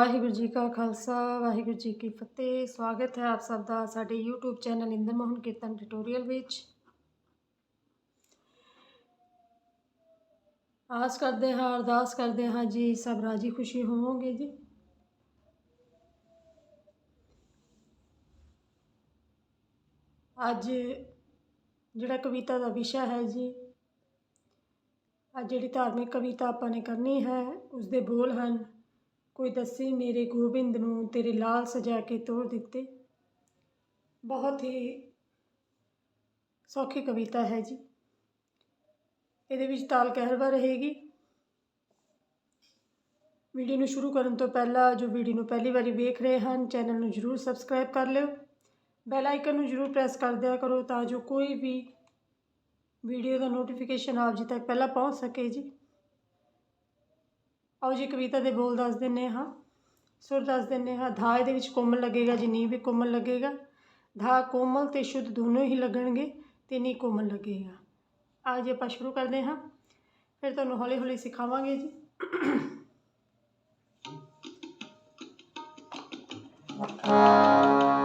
ਵਾਹਿਗੁਰੂ ਜੀ ਕਾ ਖਾਲਸਾ, ਵਾਹਿਗੁਰੂ ਜੀ ਕੀ ਫਤਿਹ। ਸਵਾਗਤ ਹੈ ਆਪ ਸਭ ਦਾ ਸਾਡੇ YouTube channel Inder Mohan Kirtan tutorial ਵਿੱਚ। ਆਸ ਕਰਦੇ ਹਾਂ, ਅਰਦਾਸ ਕਰਦੇ ਹਾਂ ਜੀ, ਸਭ ਰਾਜੀ ਖੁਸ਼ੀ ਹੋਵੋਗੇ ਜੀ। ਅੱਜ ਜਿਹੜਾ ਕਵਿਤਾ ਦਾ ਵਿਸ਼ਾ ਹੈ ਜੀ, ਅੱਜ ਜਿਹੜੀ ਧਾਰਮਿਕ ਕਵਿਤਾ ਆਪਾਂ ਨੇ ਕਰਨੀ ਹੈ ਉਸ ਦੇ ਬੋਲ ਹਨ। ਕੋਈ ਦੱਸੀ ਮੇਰੇ ਗੋਬਿੰਦ ਨੂੰ ਤੇਰੇ ਲਾਲ ਸਜਾ ਕੇ ਤੋਰ ਦਿੱਤੇ। ਬਹੁਤ ਹੀ ਸੌਖੀ ਕਵਿਤਾ ਹੈ ਜੀ। ਇਹਦੇ ਵਿੱਚ ਤਾਲ ਕਹਿਰਵਾ ਰਹੇਗੀ। ਵੀਡੀਓ ਨੂੰ ਸ਼ੁਰੂ ਕਰਨ ਤੋਂ ਪਹਿਲਾਂ ਜੋ ਵੀਡੀਓ ਨੂੰ ਪਹਿਲੀ ਵਾਰੀ ਵੇਖ ਰਹੇ ਹਨ, ਚੈਨਲ ਨੂੰ ਜਰੂਰ ਸਬਸਕ੍ਰਾਈਬ ਕਰ ਲਿਓ। ਬੈਲ ਆਈਕਨ ਨੂੰ ਜਰੂਰ ਪ੍ਰੈਸ ਕਰ ਦਿਆ ਕਰੋ ਤਾਂ ਜੋ ਕੋਈ ਵੀ ਵੀਡੀਓ ਦਾ ਨੋਟੀਫਿਕੇਸ਼ਨ ਆਪ ਜੀ ਤੱਕ ਪਹਿਲਾਂ ਪਹੁੰਚ ਸਕੇ ਜੀ। ਆਓ ਜੀ ਕਵਿਤਾ ਦੇ ਬੋਲ ਦੱਸ ਦਿੰਨੇ ਹਾਂ। ਸੁਰ ਦੱਸ ਦਿੰਨੇ ਹਾਂ। ਧਾ ਇਹਦੇ ਵਿੱਚ ਕੋਮਲ ਲੱਗੇਗਾ, ਜੀ ਨੀ ਵੀ ਕੋਮਲ ਲੱਗੇਗਾ। ਧਾ ਕੋਮਲ ਤੇ ਸ਼ੁੱਧ ਦੋਨੋਂ ਹੀ ਲੱਗਣਗੇ, ਤੇ ਨੀ ਕੋਮਲ ਲੱਗੇਗਾ। ਅੱਜ ਆਪਾਂ ਸ਼ੁਰੂ ਕਰਦੇ ਹਾਂ। ਫਿਰ ਤੁਹਾਨੂੰ ਹੌਲੀ ਹੌਲੀ ਸਿਖਾਵਾਂਗੇ ਜੀ। ਕੋਈ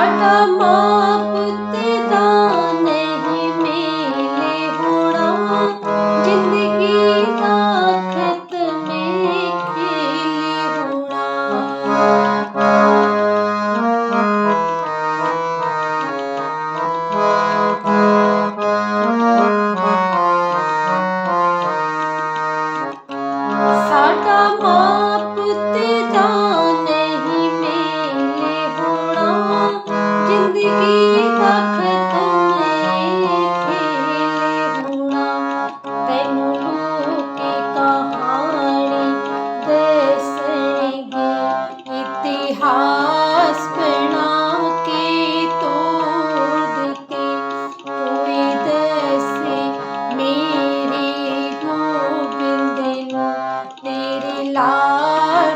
ਸਾਡਾ ਮਾਂ ਪੁੱਤ ਤੇਰੇ ਲਾਲ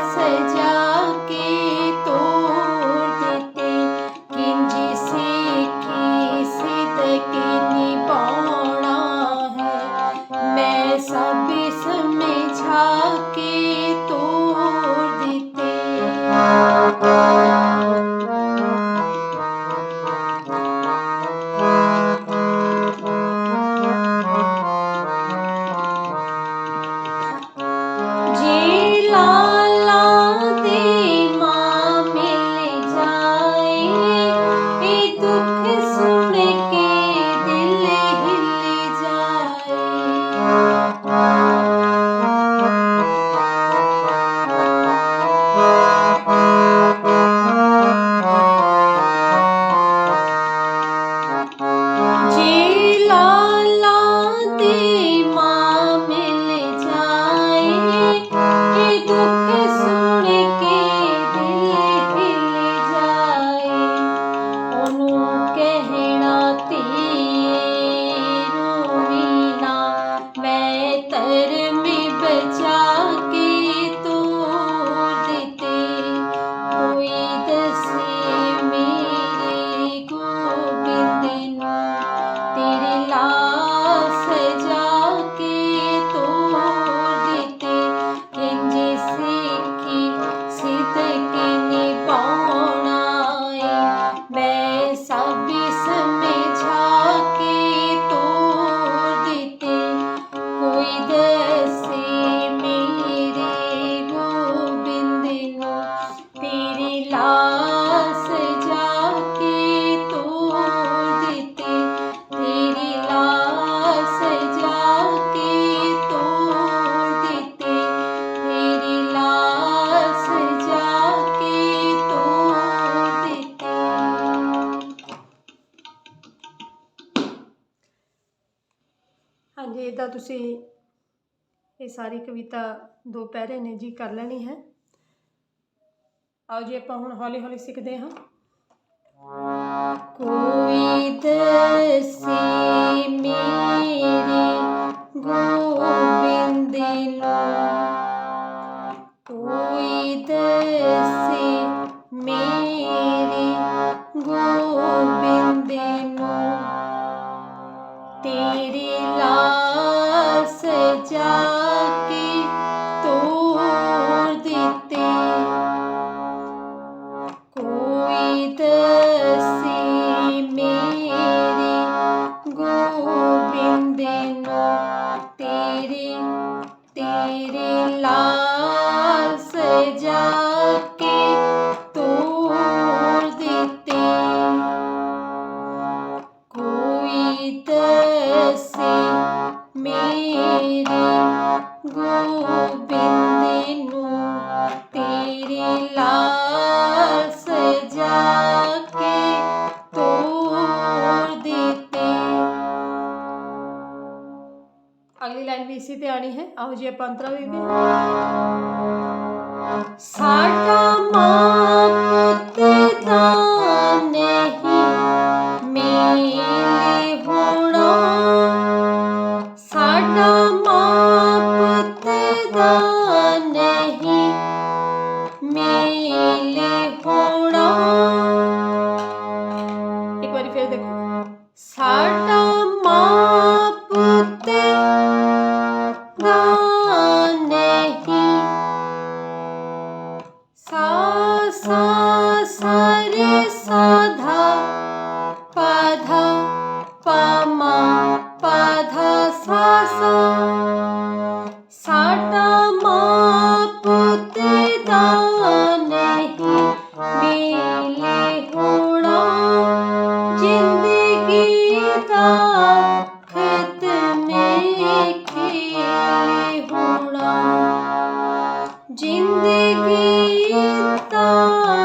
ਤੁਸੀਂ ਇਹ ਸਾਰੀ ਕਵਿਤਾ ਦੋ ਪਹਿਰੇ ਨੇ ਜੀ, ਕਰ ਲੈਣੀ ਹੈ। ਆਓ ਜੀ, ਆਪਾਂ ਹੁਣ ਹੌਲੀ ਹੌਲੀ ਸਿੱਖਦੇ ਹਾਂ। ਕੋਈ ਦਸੇ ਮੇਰੇ ਗੋਬਿੰਦ ਨੂੰ, ਕੋਈ ਦਸੇ ਮੇਰੇ ਗੋਬਿੰਦ ਲਾਈਨ ਵੀ ਇਸੇ ਤੇ ਆਣੀ ਹੈ। ਆਓ ਜੀ ਆਪਾਂ ਅੰਤਰਾ ਵੇਖਦੇ ਹਾਂ ਸਾਡਾ ਮਾਂ ਪੁੱਤ ਦਾ ਨਹੀਂ ਮੇਲੇ ਹੋਣਾ। ਸਾਡਾ ਮਾਂ ਪੁੱਤ ਦਾ ਨਹੀਂ ਮੇਲੇ ਸਾਡਾ ਮਾਂ ਪੁੱਤ ਦਾ ਨਹੀਂ ਮੇਲੇ ਹੋਣਾ। ਜ਼ਿੰਦਗੀ ਦਾ ਖਤਮੇ ਖੇਲੇ ਹੋਣਾ। ਜ਼ਿੰਦਗੀ ਦਾ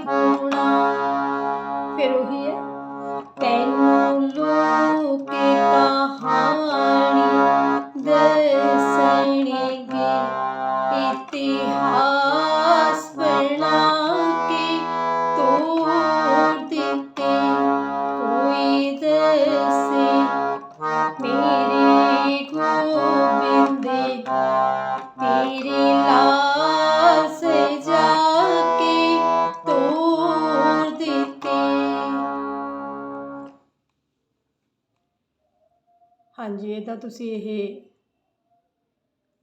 ਹਾਂਜੀ, ਇਹ ਤਾਂ ਤੁਸੀਂ ਇਹ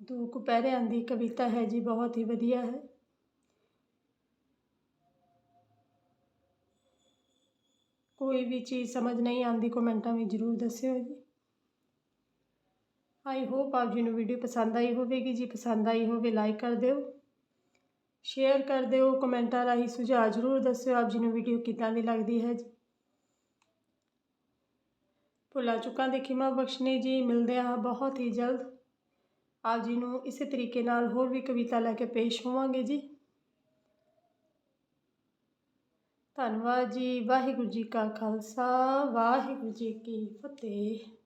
ਦੋ ਕੁਪਹਿਰਿਆਂ ਦੀ ਕਵਿਤਾ ਹੈ ਜੀ, ਬਹੁਤ ਹੀ ਵਧੀਆ ਹੈ। ਕੋਈ ਵੀ ਚੀਜ਼ ਸਮਝ ਨਹੀਂ ਆਉਂਦੀ, ਕਮੈਂਟਾਂ ਵਿੱਚ ਜ਼ਰੂਰ ਦੱਸਿਓ ਜੀ। ਆਈ ਹੋਪ ਆਪ ਜੀ ਨੂੰ ਵੀਡੀਓ ਪਸੰਦ ਆਈ ਹੋਵੇਗੀ ਜੀ, ਪਸੰਦ ਆਈ ਹੋਵੇ ਲਾਈਕ ਕਰ ਦਿਓ। ਸ਼ੇਅਰ ਕਰ ਦਿਓ, ਕਮੈਂਟਾਂ ਰਾਹੀਂ ਸੁਝਾਅ ਜ਼ਰੂਰ ਦੱਸਿਓ, ਆਪ ਜੀ ਨੂੰ ਵੀਡੀਓ ਕਿੱਦਾਂ ਦੀ ਲੱਗਦੀ ਹੈ ਜੀ। ਭੁੱਲਾਂ ਚੁੱਕਾਂ ਦੀ ਖਿਮਾ ਬਖਸ਼ਨੀ ਜੀ, ਮਿਲਦੇ ਹਾਂ ਬਹੁਤ ਹੀ ਜਲਦ। ਆਪ ਜੀ ਨੂੰ ਇਸੇ ਤਰੀਕੇ ਨਾਲ ਹੋਰ ਵੀ ਕਵਿਤਾ ਲੈ ਕੇ ਪੇਸ਼ ਹੋਵਾਂਗੇ ਜੀ। ਧੰਨਵਾਦ ਜੀ, ਵਾਹਿਗੁਰੂ ਜੀ ਕਾ ਖਾਲਸਾ, ਵਾਹਿਗੁਰੂ ਜੀ ਕੀ ਫਤਿਹ।